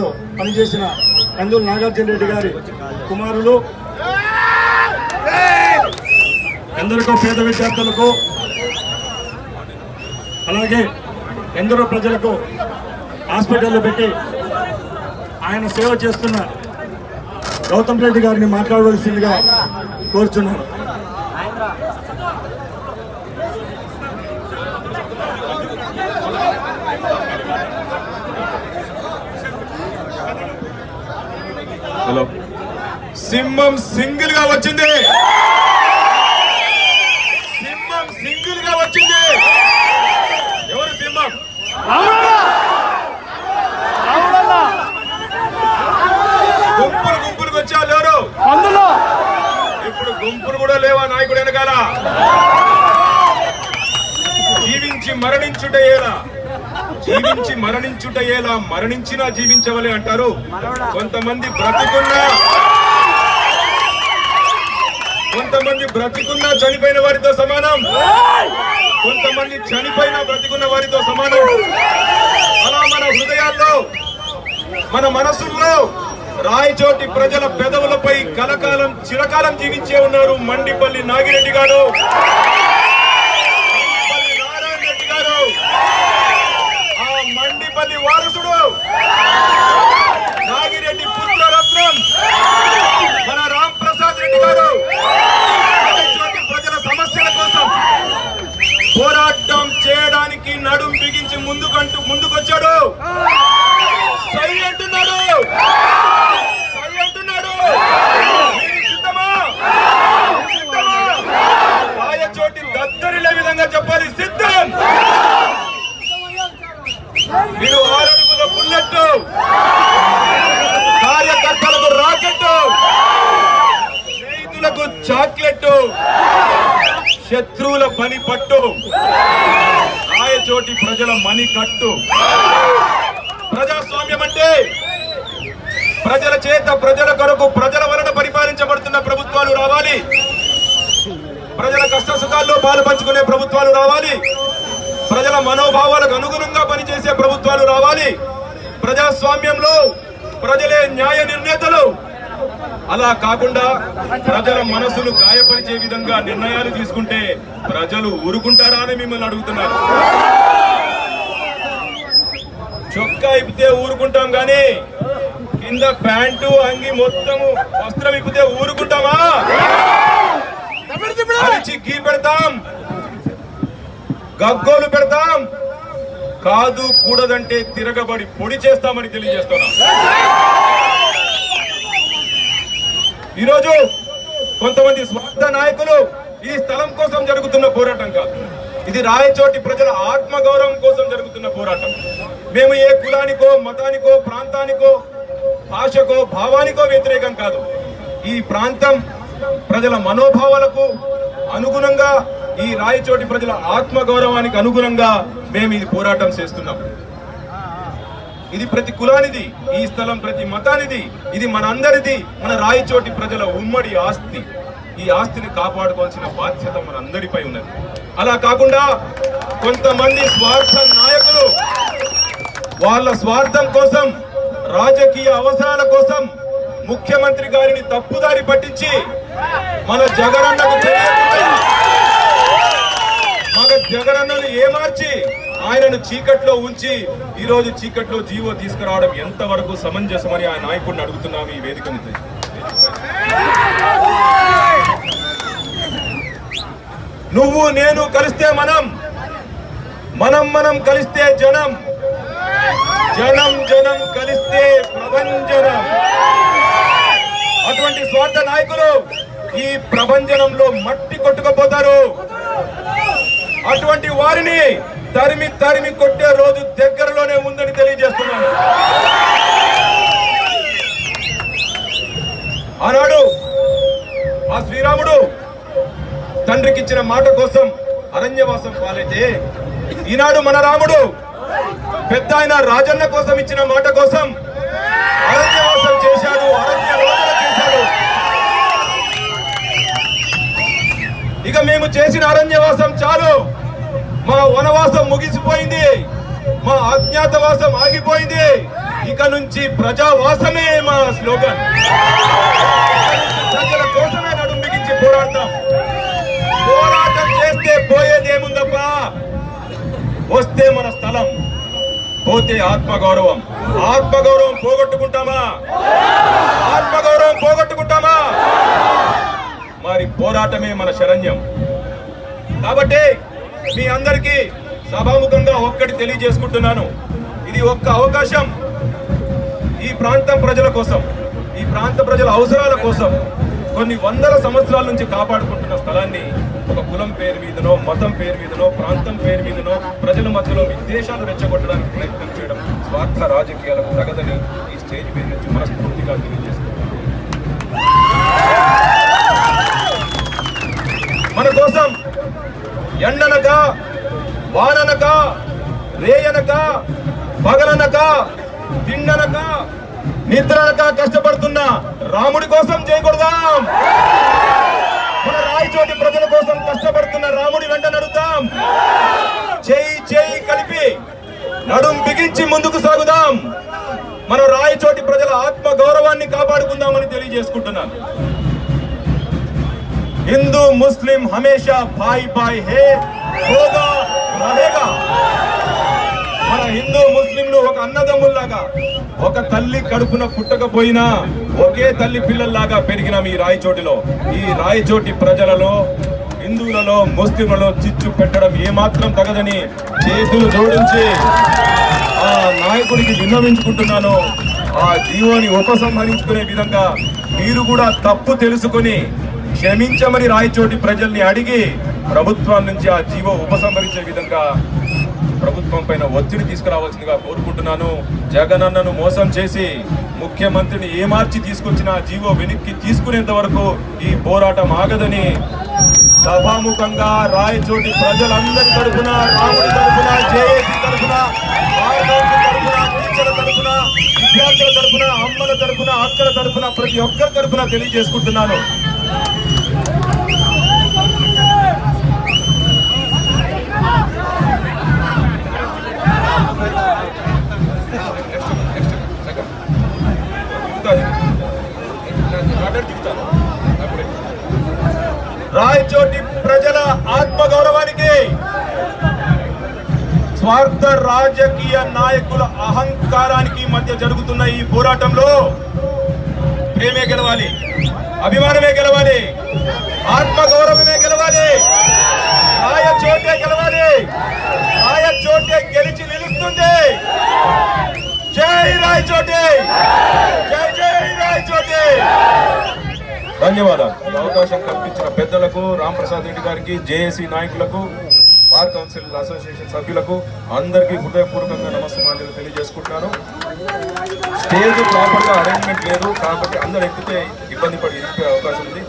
పనిచేసిన కందులు నాగార్జున రెడ్డి గారి కుమారులు. ఎందరికో పేద విద్యార్థులకు అలాగే ఎందరో ప్రజలకు హాస్పిటల్లో పెట్టి ఆయన సేవ చేస్తున్న గౌతమ్ రెడ్డి గారిని మాట్లాడవలసిందిగా కోరుచున్నాను. హలో. సింహం సింగిల్గా వచ్చింది. సింహం సింగిల్గా వచ్చింది. ఎవరు సింహం? గుంపులు గుంపులకు వచ్చారు ఎవరు? ఇప్పుడు గుంపులు కూడా లేవా నాయకుడు వెనకాల? జీవించి మరణించుట ఏలా జీవించి మరణించుట ఎలా మరణించినా జీవించవలే అంటారు. కొంతమంది బ్రతికున్నా కొంతమంది బ్రతికున్నా చనిపోయిన వారితో సమానం. కొంతమంది చనిపోయినా బ్రతికున్న వారితో సమానం. అలా మన హృదయాల్లో మన మనసుల్లో రాయచోటి ప్రజల పెదవులపై కలకాలం చిరకాలం జీవించే ఉన్నారు మండిపల్లి నాగిరెడ్డి గారు మండిపల్లి నారాయణ రెడ్డి గారు ఆ మండిపల్లి వారసుడు నాగిరెడ్డి పుత్రరత్నం. మన చాక్లెట్ శత్రువుల పని పట్టు. రాయచోటి ప్రజల మని కట్టు. ప్రజాస్వామ్యం అంటే ప్రజల చేత ప్రజల కొరకు ప్రజల వలన పరిపాలించబడుతున్న ప్రభుత్వాలు రావాలి. ప్రజల కష్ట సుఖాల్లో పాలు పంచుకునే ప్రభుత్వాలు రావాలి. ప్రజల మనోభావాలకు అనుగుణంగా పనిచేసే ప్రభుత్వాలు రావాలి. ప్రజాస్వామ్యంలో ప్రజలే న్యాయ నిర్ణేతలు. అలా కాకుండా ప్రజల మనసును గాయపరిచే విధంగా నిర్ణయాలు తీసుకుంటే ప్రజలు ఊరుకుంటారా అని మిమ్మల్ని అడుగుతున్నారు. చొక్కా ఇప్పితే ఊరుకుంటాం కానీ కింద ప్యాంటు అంగి మొత్తము వస్త్రం ఇప్పితే ఊరుకుంటామా? గీ పెడతాం గగ్గోలు పెడతాం కాదు కూడదంటే తిరగబడి పొడి చేస్తామని తెలియజేస్తున్నాం. ఈరోజు కొంతమంది స్వార్థ నాయకులు ఈ స్థలం కోసం జరుగుతున్న పోరాటం కాదు. ఇది రాయచోటి ప్రజల ఆత్మగౌరవం కోసం జరుగుతున్న పోరాటం. మేము ఏ కులానికో మతానికో ప్రాంతానికో భాషకో భావానికో వ్యతిరేకం కాదు. ఈ ప్రాంతం ప్రజల మనోభావాలకు అనుగుణంగా ఈ రాయచోటి ప్రజల ఆత్మగౌరవానికి అనుగుణంగా మేము ఇది పోరాటం చేస్తున్నాం. ఇది ప్రతి కులానిది ఈ స్థలం ప్రతి మతానిది ఇది మన అందరిది మన రాయచోటి ప్రజల ఉమ్మడి ఆస్తి. ఈ ఆస్తిని కాపాడుకోవాల్సిన బాధ్యత మన అందరిపై ఉన్నది. అలా కాకుండా కొంతమంది స్వార్థ నాయకులు వాళ్ళ స్వార్థం కోసం రాజకీయ అవసరాల కోసం ముఖ్యమంత్రి గారిని తప్పుదారి పట్టించి మన జగనన్నకు తెలియకుండా జగనన్నను ఏమార్చి ఆయనను చీకట్లో ఉంచి ఈ రోజు చీకట్లో జీవో తీసుకురావడం ఎంతవరకు సమంజసమని ఆ నాయకుడిని అడుగుతున్నాము ఈ వేదిక నుంచి నువ్వు నేను కలిస్తే మనం మనం మనం కలిస్తే జనం. జనం జనం కలిస్తే ప్రభంజనం అటువంటి స్వార్థ నాయకులు ఈ ప్రభంజనంలో మట్టి కొట్టుకుపోతారు. అటువంటి వారిని తరిమి తరిమి కొట్టే రోజు దగ్గరలోనే ఉందని తెలియజేస్తున్నాను. ఆనాడు ఆ శ్రీరాముడు తండ్రికి ఇచ్చిన మాట కోసం అరణ్యవాసం పాలైతే ఈనాడు మన రాముడు పెద్ద ఆయన రాజన్న కోసం ఇచ్చిన మాట కోసం అరణ్యవాసం ఇక మేము చేసిన అరణ్యవాసం చాలు. మా వనవాసం ముగిసిపోయింది. మా అజ్ఞాతవాసం ఆగిపోయింది. ఇక నుంచి ప్రజావాసమే మా స్లోగన్. ప్రజల కోసమే నడుం బిగించి పోరాడతాం. పోరాటం చేస్తే పోయేదేముందప్పా వస్తే మన స్థలం పోతే ఆత్మగౌరవం. ఆత్మగౌరవం పోగొట్టుకుంటామా? ఆత్మగౌరవం పోగొట్టుకుంటామా? మరి పోరాటమే మన శరణ్యం. కాబట్టి మీ అందరికీ సభాముఖంగా ఒక్కటి తెలియజేసుకుంటున్నాను. ఇది ఒక్క అవకాశం ఈ ప్రాంతం ప్రజల కోసం ఈ ప్రాంత ప్రజల అవసరాల కోసం కొన్ని వందల సంవత్సరాల నుంచి కాపాడుకుంటున్న స్థలాన్ని ఒక కులం పేరు మీదనో మతం పేరు మీదనో ప్రాంతం పేరు మీదనో ప్రజల మధ్యలో విద్వేషాలు రెచ్చగొట్టడానికి ప్రయత్నం చేయడం స్వార్థ రాజకీయాలకు తగదని ఈ స్టేజ్ మీద నుంచి మనస్ఫూర్తిగా తెలియజేస్తుంది మన కోసం ఎండనక వాననక రేయనక పగలనక తిండనక నిద్రనక కష్టపడుతున్న రాముడి కోసం చేయకూడదాం మన రాయచోటి ప్రజల కోసం కష్టపడుతున్న రాముడి వెంట నడుద్దాం. చేయి చేయి కలిపి నడుం బిగించి ముందుకు సాగుదాం. మన రాయచోటి ప్రజల ఆత్మ గౌరవాన్ని కాపాడుకుందామని తెలియజేసుకుంటున్నాను. हिंदू मुस्लिम हमेशा भाई भाई है होगा रहेगा మన హిందూ ముస్లింలు ఒక అన్నదమ్ముల్లాగా ఒక తల్లి కడుపున పుట్టకపోయినా ఒకే తల్లి పిల్లల్లాగా పెరిగిన ఈ రాయచోటిలో ఈ రాయచోటి ప్రజలలో హిందువులలో ముస్లింలలో చిచ్చు పెట్టడం ఏమాత్రం తగదని చేతులు జోడించి ఆ నాయకుడికి విన్నవించుకుంటున్నాను ఆ జీవోని ఉపసంహరించుకునే విధంగా మీరు కూడా తప్పు తెలుసుకొని క్షమించమని రాయచోటి ప్రజల్ని అడిగి ప్రభుత్వం నుంచి ఆ జీవో ఉపసంహరించే విధంగా ప్రభుత్వం పైన ఒత్తిడి తీసుకురావాల్సిందిగా కోరుకుంటున్నాను. జగనన్నను మోసం చేసి ముఖ్యమంత్రిని ఏమార్చి తీసుకొచ్చిన జీవో వెనక్కి తీసుకునేంత వరకు ఈ పోరాటం ఆగదని సభాముఖంగా రాయచోటి ప్రజలందరి తరఫున రాముడి తరఫున జేఏసీ తరఫున టీచర్ల తరఫున విద్యార్థుల తరఫున అమ్మల తరఫున అక్కల తరఫున ప్రతి ఒక్కరి తరఫున తెలియజేసుకుంటున్నాను. రాయచోటి ప్రజల ఆత్మగౌరవానికి స్వార్థ రాజకీయ నాయకుల అహంకారానికి మధ్య జరుగుతున్న ఈ పోరాటంలో ప్రేమే గెలవాలి అభిమానమే గెలవాలి ఆత్మగౌరవమే గెలవాలి గెలవాలి రాయచోటే గెలవాలి రాయచోటే గెలిచి నిలుస్తుంది. జై రాయచోటి! జై జై రాయచోటి! ధన్యవాదాలు. ఈ అవకాశం కల్పించిన పెద్దలకు రామ్ ప్రసాద్ రెడ్డి గారికి జేఏసీ నాయకులకు బార్ కౌన్సిల్ అసోసియేషన్ సభ్యులకు అందరికీ హృదయపూర్వకంగా నమస్కారాలు తెలియజేసుకుంటున్నాను. స్టేజ్ ప్రాపర్గా అరేంజ్మెంట్ లేదు కాబట్టి అందరు ఎక్కితే ఇబ్బంది పడి అవకాశం ఉంది.